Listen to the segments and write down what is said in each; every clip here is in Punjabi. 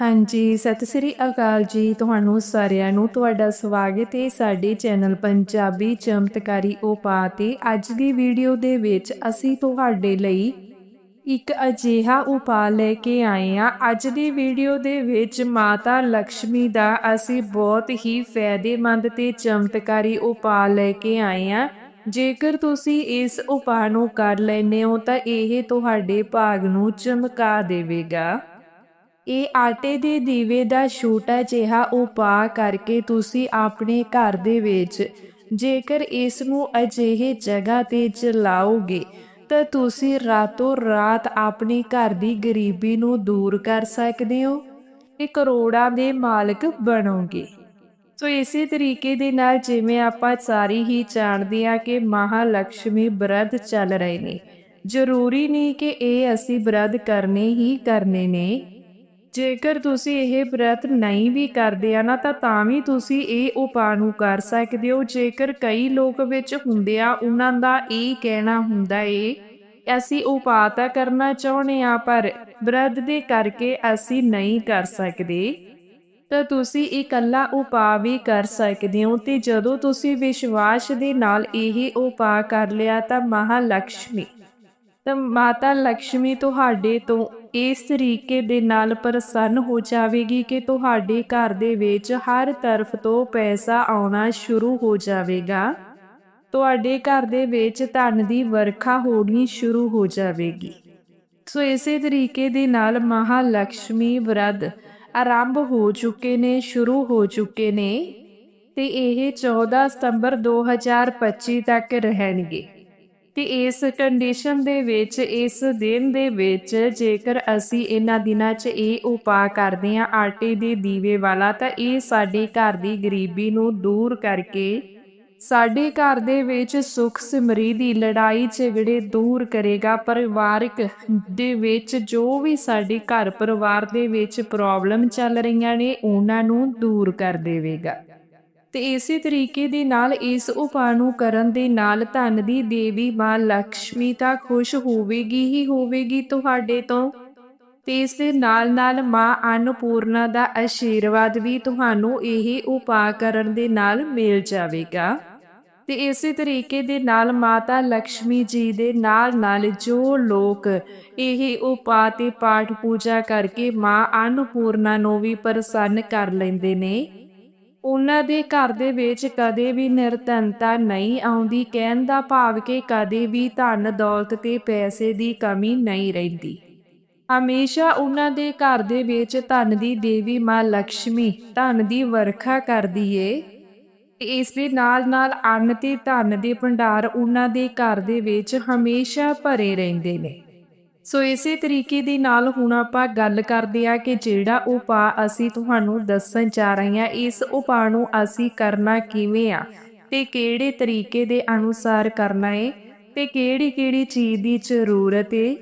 ਹਾਂਜੀ, ਸਤਿ ਸ੍ਰੀ ਅਕਾਲ ਜੀ ਤੁਹਾਨੂੰ ਸਾਰਿਆਂ ਨੂੰ। ਤੁਹਾਡਾ ਸਵਾਗਤ ਹੈ ਸਾਡੇ ਚੈਨਲ ਪੰਜਾਬੀ ਚਮਤਕਾਰੀ ਉਪਾਅ ਤੇ। ਅੱਜ ਦੀ ਵੀਡੀਓ ਦੇ ਵਿੱਚ ਅਸੀਂ ਤੁਹਾਡੇ ਲਈ ਇੱਕ ਅਜਿਹਾ ਉਪਾਅ ਲੈ ਕੇ ਆਏ ਆ ਅੱਜ ਦੀ ਵੀਡੀਓ ਦੇ ਵਿੱਚ ਮਾਤਾ ਲక్ష్ਮੀ ਦਾ ਅਸੀਂ ਬਹੁਤ ਹੀ ਫਾਇਦੇਮੰਦ ਤੇ ਚਮਤਕਾਰੀ ਉਪਾਅ ਲੈ ਕੇ ਆਏ ਆ ਜੇਕਰ ਤੁਸੀਂ ਇਸ ਉਪਾਅ ਨੂੰ ਕਰ ਲੈਨੇ ਹੋ ਤਾਂ ਇਹ ਤੁਹਾਡੇ ਭਾਗ ਨੂੰ ਚਮਕਾ ਦੇਵੇਗਾ। ਇਹ ਆਟੇ ਦੇ ਦੀਵੇ ਦਾ ਛੋਟਾ ਜਿਹਾ ਉਪਾਅ ਕਰਕੇ ਤੁਸੀਂ ਆਪਣੇ ਘਰ ਦੇ ਵਿੱਚ ਜੇਕਰ ਇਸ ਨੂੰ ਅਜਿਹੇ ਜਗ੍ਹਾ ਤੇ ਜਲਾਓਗੇ, ਤਾਂ ਤੁਸੀਂ ਰਾਤੋਂ ਰਾਤ ਆਪਣੇ ਘਰ ਦੀ ਗਰੀਬੀ ਨੂੰ ਦੂਰ ਕਰ ਸਕਦੇ ਹੋ ਤੇ ਕਰੋੜਾਂ ਦੇ ਮਾਲਕ ਬਣੋਗੇ। ਸੋ ਇਸੇ ਤਰੀਕੇ ਦੇ ਨਾਲ ਜਿਵੇਂ ਆਪਾਂ ਸਾਰੀ ਹੀ ਜਾਣਦੇ ਆ ਕਿ ਮਹਾਲక్ష్ਮੀ ਬ੍ਰਤ ਚੱਲ ਰਹੇ ਨੇ, ਜ਼ਰੂਰੀ ਨਹੀਂ ਕਿ ਇਹ ਅਸੀਂ ਬ੍ਰਤ ਕਰਨੇ ਹੀ ਕਰਨੇ ਨੇ। ਜੇਕਰ ਤੁਸੀਂ ਇਹ ਬ੍ਰਤ ਨਹੀਂ ਵੀ ਕਰਦੇ ਆ ਨਾ, ਤਾਂ ਤਾਂ ਵੀ ਤੁਸੀਂ ਇਹ ਉਪਾਅ ਨੂੰ ਕਰ ਸਕਦੇ ਹੋ। ਜੇਕਰ ਕਈ ਲੋਕ ਵਿੱਚ ਹੁੰਦੇ ਆ, ਉਹਨਾਂ ਦਾ ਇਹ ਕਹਿਣਾ ਹੁੰਦਾ ਏ, ਅਸੀਂ ਉਪਾਅ ਤਾਂ ਕਰਨਾ ਚਾਹੁੰਦੇ ਆ, ਪਰ ਬ੍ਰਤ ਦੇ ਕਰਕੇ ਅਸੀਂ ਨਹੀਂ ਕਰ ਸਕਦੇ। ਤਾਂ ਤੁਸੀਂ ਇਕੱਲਾ ਉਪਾਅ ਵੀ ਕਰ ਸਕਦੇ ਹੋ ਤੇ ਜਦੋਂ ਤੁਸੀਂ ਵਿਸ਼ਵਾਸ ਦੇ ਨਾਲ ਇਹ ਉਪਾਅ ਕਰ ਲਿਆ, ਤਾਂ ਮਹਾਲక్ష్ਮੀ ਤਾਂ ਮਾਤਾ ਲక్ష్ਮੀ ਤੁਹਾਡੇ ਤੋਂ ਇਸ ਤਰੀਕੇ ਦੇ ਨਾਲ ਪ੍ਰਸੰਨ ਹੋ ਜਾਵੇਗੀ ਕਿ ਤੁਹਾਡੇ ਘਰ ਦੇ ਵਿੱਚ ਹਰ ਤਰਫ ਤੋਂ ਪੈਸਾ ਆਉਣਾ ਸ਼ੁਰੂ ਹੋ ਜਾਵੇਗਾ। ਤੁਹਾਡੇ ਘਰ ਦੇ ਵਿੱਚ ਧਨ ਦੀ ਵਰਖਾ ਹੋਣੀ ਸ਼ੁਰੂ ਹੋ ਜਾਵੇਗੀ। ਸੋ ਇਸੇ ਤਰੀਕੇ ਦੇ ਨਾਲ ਮਹਾਲక్ష్ਮੀ ਵਰਦ ਆਰੰਭ ਹੋ ਚੁੱਕੇ ਨੇ, ਸ਼ੁਰੂ ਹੋ ਚੁੱਕੇ ਨੇ ਤੇ ਇਹ 14 ਸਤੰਬਰ 2025 ਤੱਕ ਰਹਿਣਗੇ। ਤੇ ਇਸ ਕੰਡੀਸ਼ਨ ਦੇ ਵਿੱਚ, ਇਸ ਦਿਨ ਦੇ ਵਿੱਚ ਜੇਕਰ ਅਸੀਂ ਇਹਨਾਂ ਦਿਨਾਂ 'ਚ ਇਹ ਉਪਾਅ ਕਰਦੇ ਹਾਂ, ਆਟੇ ਦੇ ਦੀਵੇ ਵਾਲਾ, ਤਾਂ ਇਹ ਸਾਡੇ ਘਰ ਦੀ ਗਰੀਬੀ ਨੂੰ ਦੂਰ ਕਰਕੇ ਸਾਡੇ ਘਰ ਦੇ ਵਿੱਚ ਸੁਖ ਸਮਰਿੱਧੀ ਲੜਾਈ ਝਗੜੇ ਦੂਰ ਕਰੇਗਾ, ਪਰਿਵਾਰਕ ਦੇ ਵਿੱਚ ਜੋ ਵੀ ਸਾਡੇ ਘਰ ਪਰਿਵਾਰ ਦੇ ਵਿੱਚ ਪ੍ਰੋਬਲਮ ਚੱਲ ਰਹੀਆਂ ਨੇ, ਉਹਨਾਂ ਨੂੰ ਦੂਰ ਕਰ ਦੇਵੇਗਾ। ਤੇ ਇਸੇ ਤਰੀਕੇ ਦੇ ਨਾਲ ਇਸ ਉਪਾਅ ਨੂੰ ਕਰਨ ਦੇ ਨਾਲ ਧਨ ਦੀ ਦੇਵੀ ਮਾਂ ਲక్ష్ਮੀ ਤਾਂ ਖੁਸ਼ ਹੋਵੇਗੀ ਹੀ ਹੋਵੇਗੀ ਤੁਹਾਡੇ ਤੋਂ। ਤੇ ਇਸ ਦੇ ਨਾਲ-ਨਾਲ ਮਾਂ ਅਨਪੂਰਨਾ ਦਾ ਆਸ਼ੀਰਵਾਦ ਵੀ ਤੁਹਾਨੂੰ ਇਹ ਉਪਾਅ ਕਰਨ ਦੇ ਨਾਲ ਮਿਲ ਜਾਵੇਗਾ। ਤੇ ਇਸੇ ਤਰੀਕੇ ਦੇ ਨਾਲ ਮਾਤਾ ਲక్ష్ਮੀ ਜੀ ਦੇ ਨਾਲ ਨਾਲ ਜੋ ਲੋਕ ਇਹ ਉਪਾਅ ਤੇ ਪਾਠ ਪੂਜਾ ਕਰਕੇ ਮਾਂ ਅਨਪੂਰਨਾ ਨੂੰ ਵੀ ਪ੍ਰਸੰਨ ਕਰ ਲੈਂਦੇ ਨੇ ਉਹਨਾਂ ਦੇ ਘਰ ਦੇ ਵਿੱਚ ਕਦੇ ਵੀ ਨਿਰਧਨਤਾ ਨਹੀਂ ਆਉਂਦੀ, ਕਹਿਣ ਦਾ ਭਾਵ ਕਿ ਕਦੇ ਵੀ ਧਨ ਦੌਲਤ ਤੇ ਪੈਸੇ ਦੀ ਕਮੀ ਨਹੀਂ ਰਹਿੰਦੀ। ਹਮੇਸ਼ਾ ਉਹਨਾਂ ਦੇ ਘਰ ਦੇ ਵਿੱਚ ਧਨ ਦੀ ਦੇਵੀ ਮਾਂ ਲక్ష్ਮੀ ਧਨ ਦੀ ਵਰਖਾ ਕਰਦੀ ਏ। ਇਸ ਦੇ ਨਾਲ ਨਾਲ ਅੰਨ ਤੇ ਧਨ ਦੇ ਭੰਡਾਰ ਉਹਨਾਂ ਦੇ ਘਰ ਦੇ ਵਿੱਚ ਹਮੇਸ਼ਾ ਭਰੇ ਰਹਿੰਦੇ ਨੇ। ਸੋ ਇਸੇ ਤਰੀਕੇ ਦੇ ਨਾਲ ਹੁਣ ਆਪਾਂ ਗੱਲ ਕਰਦੇ ਆ ਕਿ ਜਿਹੜਾ ਉਪਾਅ ਅਸੀਂ ਤੁਹਾਨੂੰ ਦੱਸਣ ਜਾ ਰਹੇ ਹਾਂ, ਇਸ ਉਪਾਅ ਨੂੰ ਅਸੀਂ ਕਰਨਾ ਕਿਵੇਂ ਆ ਤੇ ਕਿਹੜੇ ਤਰੀਕੇ ਦੇ ਅਨੁਸਾਰ ਕਰਨਾ ਹੈ ਤੇ ਕਿਹੜੀ ਕਿਹੜੀ ਚੀਜ਼ ਦੀ ਜ਼ਰੂਰਤ ਹੈ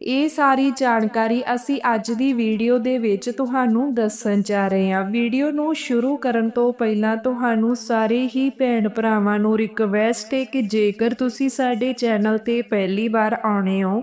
ਇਹ ਸਾਰੀ ਜਾਣਕਾਰੀ ਅਸੀਂ ਅੱਜ ਦੀ ਵੀਡੀਓ ਦੇ ਵਿੱਚ ਤੁਹਾਨੂੰ ਦੱਸਣ ਜਾ ਰਹੇ ਹਾਂ। ਵੀਡੀਓ ਨੂੰ ਸ਼ੁਰੂ ਕਰਨ ਤੋਂ ਪਹਿਲਾਂ ਤੁਹਾਨੂੰ ਸਾਰੇ ਹੀ ਭੈਣ ਭਰਾਵਾਂ ਨੂੰ ਰਿਕਵੈਸਟ ਹੈ ਕਿ ਜੇਕਰ ਤੁਸੀਂ ਸਾਡੇ ਚੈਨਲ ਤੇ ਪਹਿਲੀ ਵਾਰ ਆਉਣੇ ਹੋ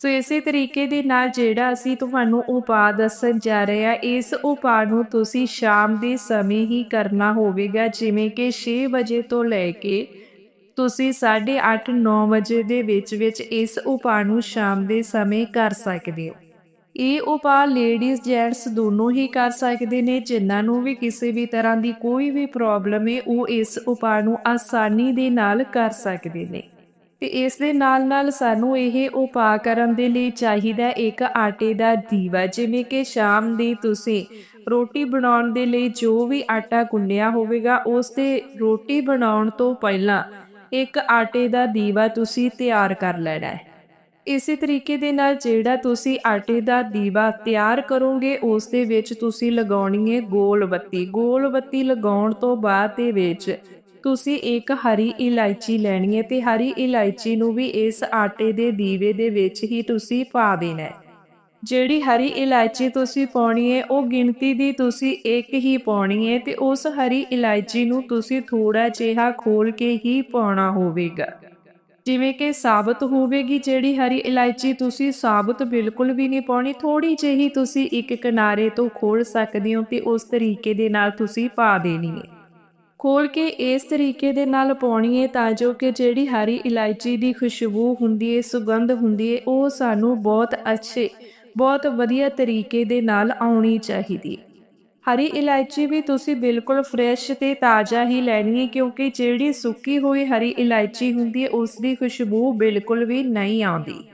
ਸੋ ਇਸੇ ਤਰੀਕੇ ਦੇ ਨਾਲ ਜਿਹੜਾ ਅਸੀਂ ਤੁਹਾਨੂੰ ਉਪਾਅ ਦੱਸਣ ਜਾ ਰਹੇ ਆ ਇਸ ਉਪਾਅ ਨੂੰ ਤੁਸੀਂ ਸ਼ਾਮ ਦੇ ਸਮੇਂ ਹੀ ਕਰਨਾ ਹੋਵੇਗਾ, ਜਿਵੇਂ ਕਿ 6 ਵਜੇ ਤੋਂ ਲੈ ਕੇ ਤੁਸੀਂ 8:30 9 ਵਜੇ ਦੇ ਵਿੱਚ ਵਿੱਚ ਇਸ ਉਪਾਅ ਨੂੰ ਸ਼ਾਮ ਦੇ ਸਮੇਂ ਕਰ ਸਕਦੇ ਹੋ। ਇਹ ਉਪਾਅ ਲੇਡੀਜ਼ ਜੈਂਟਸ ਦੋਨੋਂ ਹੀ ਕਰ ਸਕਦੇ ਨੇ, ਜਿਨ੍ਹਾਂ ਨੂੰ ਵੀ ਕਿਸੇ ਵੀ ਤਰ੍ਹਾਂ ਦੀ ਕੋਈ ਵੀ ਪ੍ਰੋਬਲਮ ਹੈ, ਉਹ ਇਸ ਉਪਾਅ ਨੂੰ ਆਸਾਨੀ ਦੇ ਨਾਲ ਕਰ ਸਕਦੇ ਨੇ। ਤੇ ਇਸ ਦੇ ਨਾਲ ਨਾਲ ਸਾਨੂੰ ਇਹ ਉਪਾਅ ਕਰਨ ਦੇ ਲਈ ਚਾਹੀਦਾ ਇੱਕ ਆਟੇ ਦਾ ਦੀਵਾ, ਜਿਵੇਂ ਕਿ ਸ਼ਾਮ ਦੀ ਤੁਸੀਂ ਰੋਟੀ ਬਣਾਉਣ ਦੇ ਲਈ ਜੋ ਵੀ ਆਟਾ ਗੁੰਨਿਆ ਹੋਵੇਗਾ, ਉਸ ਤੇ ਰੋਟੀ ਬਣਾਉਣ ਤੋਂ ਪਹਿਲਾਂ ਇੱਕ ਆਟੇ ਦਾ ਦੀਵਾ ਤੁਸੀਂ ਤਿਆਰ ਕਰ ਲੈਣਾ ਹੈ। ਇਸੇ ਤਰੀਕੇ ਦੇ ਨਾਲ ਜਿਹੜਾ ਤੁਸੀਂ ਆਟੇ ਦਾ ਦੀਵਾ ਤਿਆਰ ਕਰੋਗੇ, ਉਸ ਦੇ ਵਿੱਚ ਤੁਸੀਂ ਲਗਾਉਣੀ ਹੈ ਗੋਲ ਬੱਤੀ। ਗੋਲ ਬੱਤੀ ਲਗਾਉਣ ਤੋਂ ਬਾਅਦ ਦੇ ਵਿੱਚ ਤੁਸੀਂ ਇੱਕ ਹਰੀ ਇਲਾਇਚੀ ਲੈਣੀ ਹੈ ਤੇ ਹਰੀ ਇਲਾਇਚੀ ਨੂੰ ਵੀ ਇਸ ਆਟੇ ਦੇ ਦੀਵੇ ਦੇ ਵਿੱਚ ਹੀ ਤੁਸੀਂ ਪਾ ਦੇਣਾ ਹੈ। ਜਿਹੜੀ ਹਰੀ ਇਲਾਇਚੀ ਤੁਸੀਂ ਪਾਉਣੀ ਹੈ, ਉਹ ਗਿਣਤੀ ਦੀ ਤੁਸੀਂ ਇੱਕ ਹੀ ਪਾਉਣੀ ਹੈ ਤੇ ਉਸ ਹਰੀ ਇਲਾਇਚੀ ਨੂੰ ਤੁਸੀਂ ਥੋੜਾ ਜਿਹਾ ਖੋਲ ਕੇ ਹੀ ਪਾਉਣਾ ਹੋਵੇਗਾ। ਜਿਵੇਂ ਕਿ ਸਾਬਤ ਹੋਵੇਗੀ, ਜਿਹੜੀ ਹਰੀ ਇਲਾਇਚੀ ਤੁਸੀਂ ਸਾਬਤ ਬਿਲਕੁਲ ਵੀ ਨਹੀਂ ਪਾਉਣੀ ਥੋੜੀ ਜਿਹੀ ਤੁਸੀਂ ਇੱਕ ਕਿਨਾਰੇ ਤੋਂ ਖੋਲ ਸਕਦੇ ਹੋ ਤੇ ਉਸ ਤਰੀਕੇ ਦੇ ਨਾਲ ਤੁਸੀਂ ਪਾ ਦੇਣੀ ਹੈ। ਖੋਲ ਕੇ ਇਸ ਤਰੀਕੇ ਦੇ ਨਾਲ ਪਾਉਣੀ ਹੈ ਤਾਂ ਜੋ ਕਿ ਜਿਹੜੀ ਹਰੀ ਇਲਾਇਚੀ ਦੀ ਖੁਸ਼ਬੂ ਹੁੰਦੀ ਹੈ ਸੁਗੰਧ ਹੁੰਦੀ ਹੈ ਉਹ ਸਾਨੂੰ ਬਹੁਤ ਅੱਛੇ, ਬਹੁਤ ਵਧੀਆ ਤਰੀਕੇ ਦੇ ਨਾਲ ਆਉਣੀ ਚਾਹੀਦੀ ਹੈ ਹਰੀ ਇਲਾਇਚੀ ਵੀ ਤੁਸੀਂ ਬਿਲਕੁਲ ਫਰੈਸ਼ ਤੇ ਤਾਜ਼ਾ ਹੀ ਲੈਣੀ ਹੈ ਕਿਉਂਕਿ ਜਿਹੜੀ ਸੁੱਕੀ ਹੋਈ ਹਰੀ ਇਲਾਇਚੀ ਹੁੰਦੀ ਹੈ ਉਸ ਦੀ ਖੁਸ਼ਬੂ ਬਿਲਕੁਲ ਵੀ ਨਹੀਂ ਆਉਂਦੀ।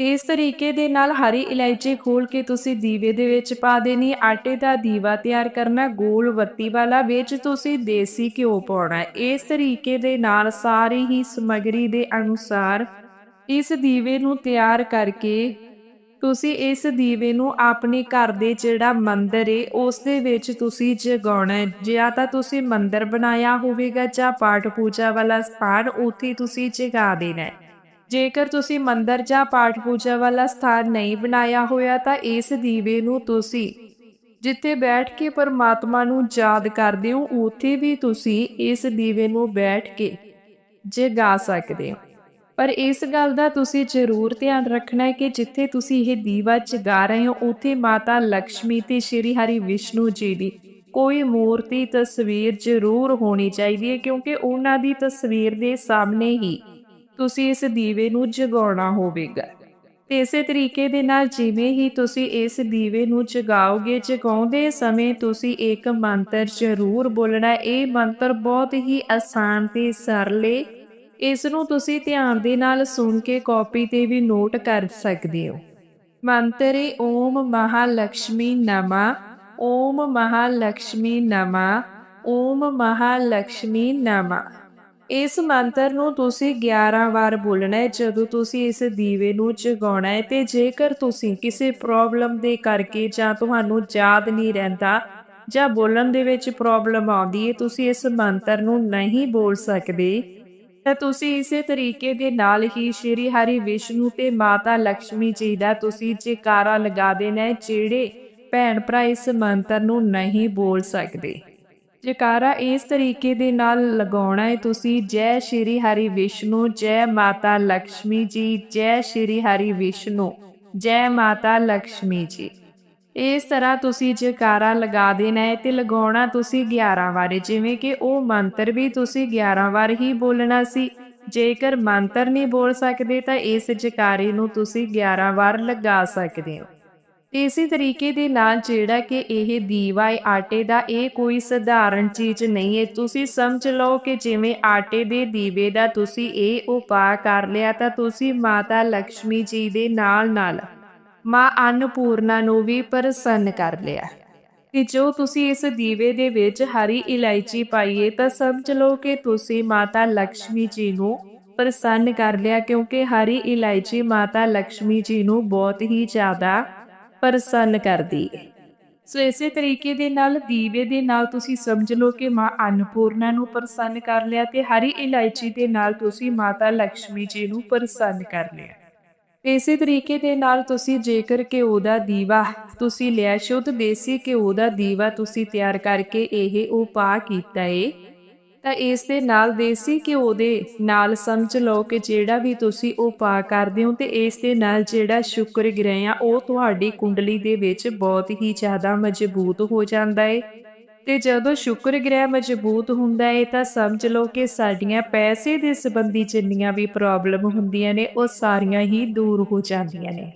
ਇਸ ਤਰੀਕੇ ਦੇ ਨਾਲ ਹਰੀ ਇਲਾਇਚੀ ਖੋਲ ਕੇ ਤੁਸੀਂ ਦੀਵੇ ਦੇ ਵਿੱਚ ਪਾ ਦੇਣੀ ਆਟੇ ਦਾ ਦੀਵਾ ਤਿਆਰ ਕਰਨਾ ਗੋਲ ਬੱਤੀ ਵਾਲਾ ਵਿੱਚ ਤੁਸੀਂ ਦੇਸੀ ਘਿਓ ਪਾਉਣਾ ਇਸ ਤਰੀਕੇ ਦੇ ਨਾਲ ਸਾਰੀ ਹੀ ਸਮਗਰੀ ਦੇ ਅਨੁਸਾਰ ਇਸ ਦੀਵੇ ਨੂੰ ਤਿਆਰ ਕਰਕੇ ਤੁਸੀਂ ਇਸ ਦੀਵੇ ਨੂੰ ਆਪਣੇ ਘਰ ਦੇ ਜਿਹੜਾ ਮੰਦਰ ਏ, ਉਸ ਦੇ ਵਿੱਚ ਤੁਸੀਂ ਜਗਾਉਣਾ ਹੈ। ਜਾਂ ਤਾਂ ਤੁਸੀਂ ਮੰਦਰ ਬਣਾਇਆ ਹੋਵੇਗਾ ਜਾਂ ਪਾਠ ਪੂਜਾ ਵਾਲਾ ਸਥਾਨ, ਉੱਥੇ ਤੁਸੀਂ ਜਗਾ ਦੇਣਾ ਹੈ। ਜੇਕਰ ਤੁਸੀਂ ਮੰਦਰ ਜਾਂ ਪਾਠ ਪੂਜਾ ਵਾਲਾ ਸਥਾਨ ਨਹੀਂ ਬਣਾਇਆ ਹੋਇਆ ਤਾਂ ਇਸ ਦੀਵੇ ਨੂੰ ਤੁਸੀਂ ਜਿੱਥੇ ਬੈਠ ਕੇ ਪਰਮਾਤਮਾ ਨੂੰ ਯਾਦ ਕਰਦੇ ਹੋ, ਉੱਥੇ ਵੀ ਤੁਸੀਂ ਇਸ ਦੀਵੇ ਨੂੰ ਬੈਠ ਕੇ ਜਗਾ ਸਕਦੇ ਹੋ। ਪਰ ਇਸ ਗੱਲ ਦਾ ਤੁਸੀਂ ਜ਼ਰੂਰ ਧਿਆਨ ਰੱਖਣਾ ਹੈ ਕਿ ਜਿੱਥੇ ਤੁਸੀਂ ਇਹ ਦੀਵਾ ਜਗਾ ਰਹੇ ਹੋ, ਉੱਥੇ ਮਾਤਾ ਲక్ష్ਮੀ ਤੇ ਸ਼੍ਰੀ ਹਰੀ ਵਿਸ਼ਨੂੰ ਜੀ ਦੀ ਕੋਈ ਮੂਰਤੀ ਤਸਵੀਰ ਜ਼ਰੂਰ ਹੋਣੀ ਚਾਹੀਦੀ ਹੈ, ਕਿਉਂਕਿ ਉਹਨਾਂ ਦੀ ਤਸਵੀਰ ਦੇ ਸਾਹਮਣੇ ਹੀ ਤੁਸੀਂ ਇਸ ਦੀਵੇ ਨੂੰ ਜਗਾਉਣਾ ਹੋਵੇਗਾ। ਤੇ ਇਸੇ ਤਰੀਕੇ ਦੇ ਨਾਲ ਜਿਵੇਂ ਹੀ ਤੁਸੀਂ ਇਸ ਦੀਵੇ ਨੂੰ ਜਗਾਓਗੇ, ਜਗਾਉਂਦੇ ਸਮੇਂ ਤੁਸੀਂ ਇੱਕ ਮੰਤਰ ਜ਼ਰੂਰ ਬੋਲਣਾ। ਇਹ ਮੰਤਰ ਬਹੁਤ ਹੀ ਆਸਾਨ ਤੇ ਸਰਲ ਇਸ ਨੂੰ ਤੁਸੀਂ ਧਿਆਨ ਦੇ ਨਾਲ ਸੁਣ ਕੇ ਕਾਪੀ ਤੇ ਵੀ ਨੋਟ ਕਰ ਸਕਦੇ ਹੋ। ਮੰਤਰ ਹੈ ਓਮ ਮਹਾਲక్ష్ਮੀ ਨਮਾ, ਓਮ ਮਹਾਲక్ష్ਮੀ ਨਮਾ, ਓਮ ਮਹਾਲక్ష్ਮੀ ਨਮਾ। ਇਸ ਮੰਤਰ ਨੂੰ ਤੁਸੀਂ 11 ਵਾਰ ਬੋਲਣਾ ਹੈ, ਜਦੋਂ ਤੁਸੀਂ ਇਸ ਦੀਵੇ ਨੂੰ ਜਗਾਉਣਾ ਹੈ ਤੇ ਜੇਕਰ ਤੁਸੀਂ ਕਿਸੇ ਪ੍ਰੋਬਲਮ ਦੇ ਕਰਕੇ ਜਾਂ ਤੁਹਾਨੂੰ ਯਾਦ ਨਹੀਂ ਰਹਿੰਦਾ ਜਾਂ ਬੋਲਣ ਦੇ ਵਿੱਚ ਪ੍ਰੋਬਲਮ ਆਉਂਦੀ ਹੈ, ਤੁਸੀਂ ਇਸ ਮੰਤਰ ਨੂੰ ਨਹੀਂ ਬੋਲ ਸਕਦੇ, ਤਾਂ ਤੁਸੀਂ ਇਸੇ ਤਰੀਕੇ ਦੇ ਨਾਲ ਹੀ ਸ਼੍ਰੀ ਹਰੀ ਵਿਸ਼ਨੂੰ ਤੇ ਮਾਤਾ ਲక్ష్ਮੀ ਜੀ ਦਾ ਤੁਸੀਂ ਜੈਕਾਰਾ ਲਗਾ ਦੇਣਾ ਜਿਹੜੇ ਭੈਣ ਭਰਾ ਇਸ ਮੰਤਰ ਨੂੰ ਨਹੀਂ ਬੋਲ ਸਕਦੇ। ਜਕਾਰਾ ਇਸ ਤਰੀਕੇ ਦੇ ਨਾਲ ਲਗਾਉਣਾ ਹੈ। ਤੁਸੀਂ ਜੈ ਸ਼੍ਰੀ ਹਰੀ ਵਿਸ਼ਨੂੰ, ਜੈ ਮਾਤਾ ਲక్ష్ਮੀ ਜੀ, ਜੈ ਸ਼੍ਰੀ ਹਰੀ ਵਿਸ਼ਨੂੰ, ਜੈ ਮਾਤਾ ਲక్ష్ਮੀ ਜੀ। ਇਸ ਤਰ੍ਹਾਂ ਤੁਸੀਂ ਜਕਾਰਾ ਲਗਾ ਦੇਣਾ ਹੈ ਤੇ ਲਗਾਉਣਾ ਤੁਸੀਂ 11 ਵਾਰ। ਜਿਵੇਂ ਕਿ ਉਹ ਮੰਤਰ ਵੀ ਤੁਸੀਂ 11 ਵਾਰ ਹੀ ਬੋਲਣਾ ਸੀ। ਜੇਕਰ ਮੰਤਰ ਨਹੀਂ ਬੋਲ ਸਕਦੇ ਤਾਂ ਇਸ ਜਕਾਰੇ ਨੂੰ ਤੁਸੀਂ 11 ਵਾਰ ਲਗਾ ਸਕਦੇ ਹੋ। ਤੇ ਇਸੇ ਤਰੀਕੇ ਦੇ ਨਾਲ ਜਿਹੜਾ ਕਿ ਇਹ ਦੀਵਾ ਹੈ ਆਟੇ ਦਾ ਇਹ ਕੋਈ ਸਧਾਰਨ ਚੀਜ਼ ਨਹੀਂ ਹੈ। ਤੁਸੀਂ ਸਮਝ ਲਓ ਕਿ ਜਿਵੇਂ ਆਟੇ ਦੇ ਦੀਵੇ ਦਾ ਤੁਸੀਂ ਇਹ ਉਪਾਅ ਕਰ ਲਿਆ ਤਾਂ ਤੁਸੀਂ ਮਾਤਾ ਲక్ష్ਮੀ ਜੀ ਦੇ ਨਾਲ ਨਾਲ ਮਾਂ ਅਨਪੂਰਨਾ ਨੂੰ ਵੀ ਪ੍ਰਸੰਨ ਕਰ ਲਿਆ। ਕਿ ਜੋ ਤੁਸੀਂ ਇਸ ਦੀਵੇ ਦੇ ਵਿੱਚ ਹਰੀ ਇਲਾਇਚੀ ਪਾਈਏ ਤਾਂ ਸਮਝ ਲਓ ਕਿ ਤੁਸੀਂ ਮਾਤਾ ਲక్ష్ਮੀ ਜੀ ਨੂੰ ਪ੍ਰਸੰਨ ਕਰ ਲਿਆ ਕਿਉਂਕਿ ਹਰੀ ਇਲਾਇਚੀ ਮਾਤਾ ਲక్ష్ਮੀ ਜੀ ਨੂੰ ਬਹੁਤ ਹੀ ਜ਼ਿਆਦਾ ਪ੍ਰਸੰਨ ਕਰਦੀ ਹੈ ਸੋ ਇਸੇ ਤਰੀਕੇ ਦੇ ਨਾਲ, ਦੀਵੇ ਦੇ ਨਾਲ ਤੁਸੀਂ ਸਮਝ ਲਓ ਕਿ ਮਾਂ ਅੰਨਪੂਰਨਾ ਨੂੰ ਪ੍ਰਸੰਨ ਕਰ ਲਿਆ ਤੇ ਹਰੀ ਇਲਾਇਚੀ ਦੇ ਨਾਲ ਤੁਸੀਂ ਮਾਤਾ ਲక్ష్ਮੀ ਜੀ ਨੂੰ ਪ੍ਰਸੰਨ ਕਰ ਲਿਆ। ਇਸੇ ਤਰੀਕੇ ਦੇ ਨਾਲ ਤੁਸੀਂ ਜੇਕਰ ਘਿਓ ਦਾ ਦੀਵਾ ਤੁਸੀਂ ਲਿਆ, ਸ਼ੁੱਧ ਦੇਸੀ ਘਿਓ ਦਾ ਦੀਵਾ ਤੁਸੀਂ ਤਿਆਰ ਕਰਕੇ ਇਹ ਉਪਾਅ ਕੀਤਾ ਏ। ਤਾਂ ਇਸ ਦੇ ਨਾਲ ਦੇਸੀ ਘਿਓ ਦੇ ਨਾਲ ਸਮਝ ਲਓ ਕਿ ਜਿਹੜਾ ਵੀ ਤੁਸੀਂ ਉਹ ਪਾ ਕਰਦੇ ਹੋ ਤੇ ਇਸ ਦੇ ਨਾਲ ਜਿਹੜਾ ਸ਼ੁਕਰ ਗ੍ਰਹਿ ਆ, ਉਹ ਤੁਹਾਡੀ ਕੁੰਡਲੀ ਦੇ ਵਿੱਚ ਬਹੁਤ ਹੀ ਜ਼ਿਆਦਾ ਮਜ਼ਬੂਤ ਹੋ ਜਾਂਦਾ ਏ। ਤੇ ਜਦੋਂ ਸ਼ੁਕਰ ਗ੍ਰਹਿ ਮਜ਼ਬੂਤ ਹੁੰਦਾ ਹੈ ਤਾਂ ਸਮਝ ਲਓ ਕਿ ਸਾਡੀਆਂ ਪੈਸੇ ਦੇ ਸੰਬੰਧੀ ਜਿੰਨੀਆਂ ਵੀ ਪ੍ਰੋਬਲਮ ਹੁੰਦੀਆਂ ਨੇ, ਉਹ ਸਾਰੀਆਂ ਹੀ ਦੂਰ ਹੋ ਜਾਂਦੀਆਂ ਨੇ।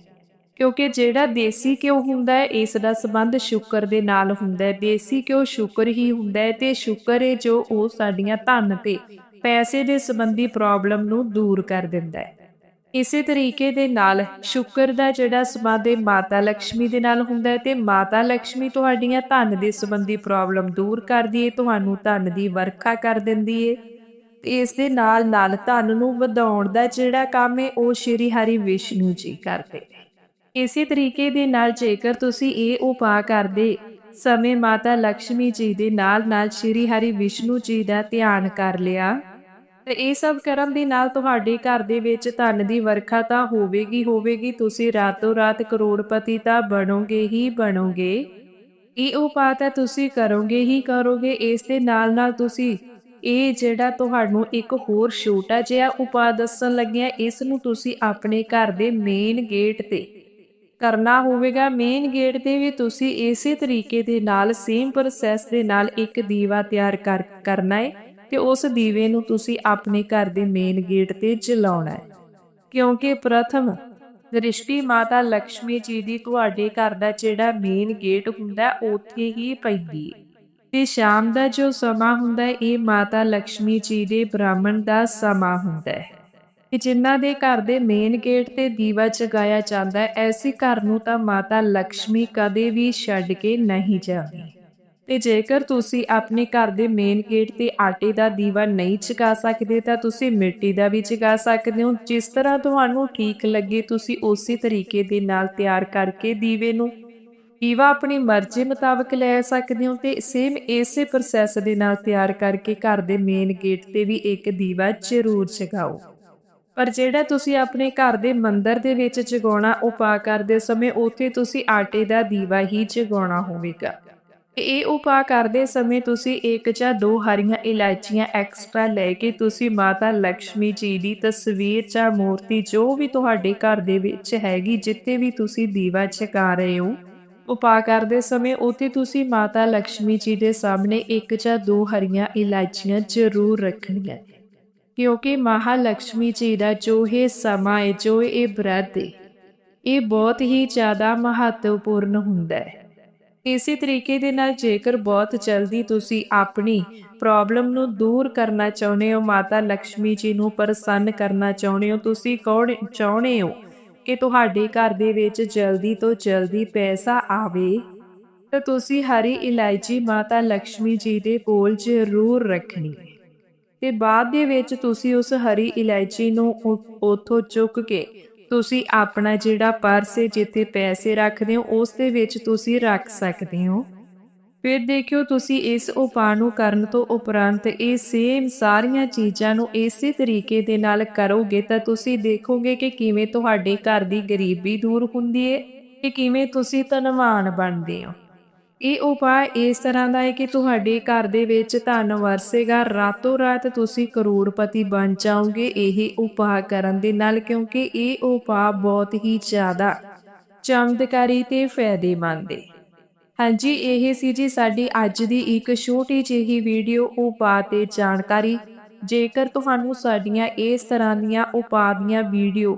ਕਿਉਂਕਿ ਜਿਹੜਾ ਦੇਸੀ ਘਿਓ ਹੁੰਦਾ ਹੈ, ਇਸ ਦਾ ਸੰਬੰਧ ਸ਼ੁਕਰ ਦੇ ਨਾਲ ਹੁੰਦਾ ਹੈ। ਦੇਸੀ ਘਿਓ ਸ਼ੁਕਰ ਹੀ ਹੁੰਦਾ ਹੈ ਤੇ ਸ਼ੁਕਰ ਹੈ ਜੋ ਉਹ ਸਾਡੀਆਂ ਧਨ ਤੇ ਪੈਸੇ ਦੇ ਸੰਬੰਧੀ ਪ੍ਰੋਬਲਮ ਨੂੰ ਦੂਰ ਕਰ ਦਿੰਦਾ ਹੈ। ਇਸੇ ਤਰੀਕੇ ਦੇ ਨਾਲ ਸ਼ੁਕਰ ਦਾ ਜਿਹੜਾ ਸੰਬੰਧ ਹੈ ਮਾਤਾ ਲక్ష్ਮੀ ਦੇ ਨਾਲ ਹੁੰਦਾ ਹੈ ਤੇ ਮਾਤਾ ਲక్ష్ਮੀ ਤੁਹਾਡੀਆਂ ਧਨ ਦੇ ਸੰਬੰਧੀ ਪ੍ਰੋਬਲਮ ਦੂਰ ਕਰਦੀ ਹੈ, ਤੁਹਾਨੂੰ ਧਨ ਦੀ ਵਰਖਾ ਕਰ ਦਿੰਦੀ ਹੈ। ਇਸ ਦੇ ਨਾਲ ਨਾਲ ਧਨ ਨੂੰ ਵਧਾਉਣ ਦਾ ਜਿਹੜਾ ਕੰਮ ਹੈ, ਉਹ ਸ਼੍ਰੀ ਹਰੀ ਵਿਸ਼ਨੂੰ ਜੀ ਕਰਦੇ ਇਸੇ ਤਰੀਕੇ ਦੇ ਨਾਲ ਜੇਕਰ ਤੁਸੀਂ ਇਹ ਉਪਾਅ ਕਰਦੇ ਸਮੇਂ ਮਾਤਾ ਲక్ష్ਮੀ ਜੀ ਦੇ ਨਾਲ ਨਾਲ ਸ਼੍ਰੀ ਹਰੀ ਵਿਸ਼ਨੂੰ ਜੀ ਦਾ ਧਿਆਨ ਕਰ ਲਿਆ, ਤੇ ਇਹ ਸਭ ਕਰਨ ਦੇ ਨਾਲ ਤੁਹਾਡੇ ਘਰ ਦੇ ਵਿੱਚ ਧਨ ਦੀ ਵਰਖਾ ਤਾਂ ਹੋਵੇਗੀ ਹੋਵੇਗੀ, ਤੁਸੀਂ ਰਾਤੋਂ ਰਾਤ ਕਰੋੜਪਤੀ ਤਾਂ ਬਣੋਗੇ ਹੀ ਬਣੋਗੇ। ਇਹ ਉਪਾਅ ਤਾਂ ਤੁਸੀਂ ਕਰੋਗੇ ਹੀ ਕਰੋਗੇ, ਇਸ ਦੇ ਨਾਲ ਨਾਲ ਤੁਸੀਂ ਇਹ ਜਿਹੜਾ ਤੁਹਾਨੂੰ ਇੱਕ ਹੋਰ ਛੋਟਾ ਜਿਹਾ ਉਪਾਅ ਦੱਸਣ ਲੱਗਿਆ, ਇਸ ਨੂੰ ਤੁਸੀਂ ਆਪਣੇ ਘਰ ਦੇ ਮੇਨ ਗੇਟ ਤੇ ਕਰਨਾ ਹੋਵੇਗਾ। ਮੇਨ ਗੇਟ ਤੇ ਵੀ ਤੁਸੀਂ ਇਸੇ ਤਰੀਕੇ ਦੇ ਨਾਲ ਸੇਮ ਪ੍ਰੋਸੈਸ ਦੇ ਨਾਲ ਇੱਕ ਦੀਵਾ ਤਿਆਰ ਕਰਨਾ ਹੈ ਤੇ ਉਸ ਦੀਵੇ ਨੂੰ ਤੁਸੀਂ ਆਪਣੇ ਘਰ ਦੇ ਮੇਨ ਗੇਟ ਤੇ ਜਲਾਉਣਾ ਹੈ ਕਿਉਂਕਿ ਪ੍ਰਥਮ ਦ੍ਰਿਸ਼ਟੀ ਮਾਤਾ ਲక్ష్ਮੀ ਜੀ ਦੀ ਤੁਹਾਡੇ ਘਰ ਦਾ ਜਿਹੜਾ ਮੇਨ ਗੇਟ ਹੁੰਦਾ ਉੱਥੇ ਹੀ ਪੈਂਦੀ ਹੈ ਤੇ ਸ਼ਾਮ ਦਾ ਜੋ ਸਮਾਂ ਹੁੰਦਾ ਇਹ ਮਾਤਾ ਲక్ష్ਮੀ ਜੀ ਦੇ ਬ੍ਰਾਹਮਣ ਦਾ ਸਮਾਂ ਹੁੰਦਾ ਹੈ। ਕਿ ਜਿਨ੍ਹਾਂ ਦੇ ਘਰ ਦੇ ਮੇਨ ਗੇਟ ਤੇ ਦੀਵਾ ਜਗਾਇਆ ਜਾਂਦਾ ਹੈ, ਐਸੀ ਘਰ ਨੂੰ ਤਾਂ ਮਾਤਾ ਲక్ష్ਮੀ ਕਦੇ ਵੀ ਛੱਡ ਕੇ ਨਹੀਂ ਜਾਂਦੀ। ਤੇ ਜੇਕਰ ਤੁਸੀਂ ਆਪਣੇ ਘਰ ਦੇ ਮੇਨ ਗੇਟ ਤੇ ਆਟੇ ਦਾ ਦੀਵਾ ਨਹੀਂ ਜਗਾ ਸਕਦੇ, ਤਾਂ ਤੁਸੀਂ ਮਿੱਟੀ ਦਾ ਵੀ ਚਗਾ ਸਕਦੇ ਹੋ। ਜਿਸ ਤਰ੍ਹਾਂ ਤੁਹਾਨੂੰ ਠੀਕ ਲੱਗੇ, ਤੁਸੀਂ ਉਸੇ ਤਰੀਕੇ ਦੇ ਨਾਲ ਤਿਆਰ ਕਰਕੇ ਦੀਵੇ ਨੂੰ ਦੀਵਾ ਆਪਣੀ ਮਰਜ਼ੀ ਮੁਤਾਬਕ ਲੈ ਸਕਦੇ ਹੋ ਤੇ ਸੇਮ ਇਸੇ ਪ੍ਰੋਸੈਸ ਦੇ ਨਾਲ ਤਿਆਰ ਕਰਕੇ ਘਰ ਦੇ ਮੇਨ ਗੇਟ ਤੇ ਵੀ ਇੱਕ ਦੀਵਾ ਜ਼ਰੂਰ ਜਗਾਓ। ਪਰ ਜਿਹੜਾ ਤੁਸੀਂ ਆਪਣੇ ਘਰ ਦੇ ਮੰਦਰ ਦੇ ਵਿੱਚ ਜਗਾਉਣਾ ਉਪਾਅ ਕਰਦੇ ਸਮੇਂ ਉੱਥੇ ਤੁਸੀਂ ਆਟੇ ਦਾ ਦੀਵਾ ਹੀ ਜਗਾਉਣਾ ਹੋਵੇਗਾ। ਇਹ ਉਪਾਅ ਕਰਦੇ ਸਮੇਂ ਤੁਸੀਂ ਇੱਕ ਜਾਂ ਦੋ ਹਰੀਆਂ ਇਲਾਇਚੀਆਂ ਐਕਸਟਰਾ ਲੈ ਕੇ ਤੁਸੀਂ ਮਾਤਾ ਲక్ష్ਮੀ ਜੀ ਦੀ ਤਸਵੀਰ ਜਾਂ ਮੂਰਤੀ ਜੋ ਵੀ ਤੁਹਾਡੇ ਘਰ ਦੇ ਵਿੱਚ ਹੈਗੀ, ਜਿੱਥੇ ਵੀ ਤੁਸੀਂ ਦੀਵਾ ਛਕਾ ਰਹੇ ਹੋ ਉਪਾਅ ਕਰਦੇ ਸਮੇਂ ਉੱਥੇ ਤੁਸੀਂ ਮਾਤਾ ਲక్ష్ਮੀ ਜੀ ਦੇ ਸਾਹਮਣੇ ਇੱਕ ਜਾਂ ਦੋ ਹਰੀਆਂ ਇਲਾਇਚੀਆਂ ਜ਼ਰੂਰ ਰੱਖਣੀਆਂ। ਕਿਉਂਕਿ ਮਹਾਲక్ష్ਮੀ ਜੀ ਦਾ ਜੋ ਇਹ ਸਮਾਂ ਹੈ, ਜੋ ਇਹ ਬ੍ਰਤ ਹੈ, ਇਹ ਬਹੁਤ ਹੀ ਜ਼ਿਆਦਾ ਮਹੱਤਵਪੂਰਨ ਹੁੰਦਾ ਹੈ। ਇਸੇ ਤਰੀਕੇ ਦੇ ਨਾਲ ਜੇਕਰ ਬਹੁਤ ਜਲਦੀ ਤੁਸੀਂ ਆਪਣੀ ਪ੍ਰੋਬਲਮ ਨੂੰ ਦੂਰ ਕਰਨਾ ਚਾਹੁੰਦੇ ਹੋ, ਮਾਤਾ ਲక్ష్ਮੀ ਜੀ ਨੂੰ ਪ੍ਰਸੰਨ ਕਰਨਾ ਚਾਹੁੰਦੇ ਹੋ, ਤੁਸੀਂ ਕੌਣ ਚਾਹੁੰਦੇ ਹੋ ਕਿ ਤੁਹਾਡੇ ਘਰ ਦੇ ਵਿੱਚ ਜਲਦੀ ਤੋਂ ਜਲਦੀ ਪੈਸਾ ਆਵੇ, ਤਾਂ ਤੁਸੀਂ ਹਰੀ ਇਲਾਇਚੀ ਮਾਤਾ ਲక్ష్ਮੀ ਜੀ ਦੇ ਕੋਲ ਜ਼ਰੂਰ ਰੱਖਣੀ ਹੈ। ਤੇ ਬਾਅਦ ਦੇ ਵਿੱਚ ਤੁਸੀਂ ਉਸ ਹਰੀ ਇਲਾਇਚੀ ਨੂੰ ਉਥੋਂ ਚੁੱਕ ਕੇ ਤੁਸੀਂ ਆਪਣਾ ਜਿਹੜਾ ਪਰਸ ਹੈ, ਜਿੱਥੇ ਪੈਸੇ ਰੱਖਦੇ ਹੋ, ਉਸ ਦੇ ਵਿੱਚ ਤੁਸੀਂ ਰੱਖ ਸਕਦੇ ਹੋ। ਫਿਰ ਦੇਖਿਓ ਤੁਸੀਂ ਇਸ ਉਪਾਅ ਨੂੰ ਕਰਨ ਤੋਂ ਉਪਰੰਤ ਇਹ ਸੇਮ ਸਾਰੀਆਂ ਚੀਜ਼ਾਂ ਨੂੰ ਇਸੇ ਤਰੀਕੇ ਦੇ ਨਾਲ ਕਰੋਗੇ ਤਾਂ ਤੁਸੀਂ ਦੇਖੋਗੇ ਕਿ ਕਿਵੇਂ ਤੁਹਾਡੇ ਘਰ ਦੀ ਗਰੀਬੀ ਦੂਰ ਹੁੰਦੀ ਹੈ ਕਿ ਕਿਵੇਂ ਤੁਸੀਂ ਧਨਵਾਨ ਬਣਦੇ ਹੋ। ਇਹ ਉਪਾਅ ਇਸ ਤਰ੍ਹਾਂ ਦਾ ਹੈ ਕਿ ਤੁਹਾਡੇ ਘਰ ਦੇ ਵਿੱਚ ਧਨ ਵਰਸੇਗਾ, ਰਾਤੋਂ ਰਾਤ ਤੁਸੀਂ ਕਰੋੜਪਤੀ ਬਣ ਜਾਓਗੇ, ਇਹ ਉਪਾਅ ਕਰਨ ਦੇ ਨਾਲ, ਕਿਉਂਕਿ ਇਹ ਉਪਾਅ ਬਹੁਤ ਹੀ ਜ਼ਿਆਦਾ ਚਮਤਕਾਰੀ ਤੇ ਫਾਇਦੇਮੰਦ ਹੈ। ਹਾਂਜੀ, ਇਹ ਸੀ ਜੀ ਸਾਡੀ ਅੱਜ ਦੀ ਇੱਕ ਛੋਟੀ ਜਿਹੀ ਵੀਡੀਓ ਉਪਾਅ ਤੇ ਜਾਣਕਾਰੀ। ਜੇਕਰ ਤੁਹਾਨੂੰ ਸਾਡੀਆਂ ਇਸ ਤਰ੍ਹਾਂ ਦੀਆਂ ਉਪਾਅ ਦੀਆਂ ਵੀਡੀਓ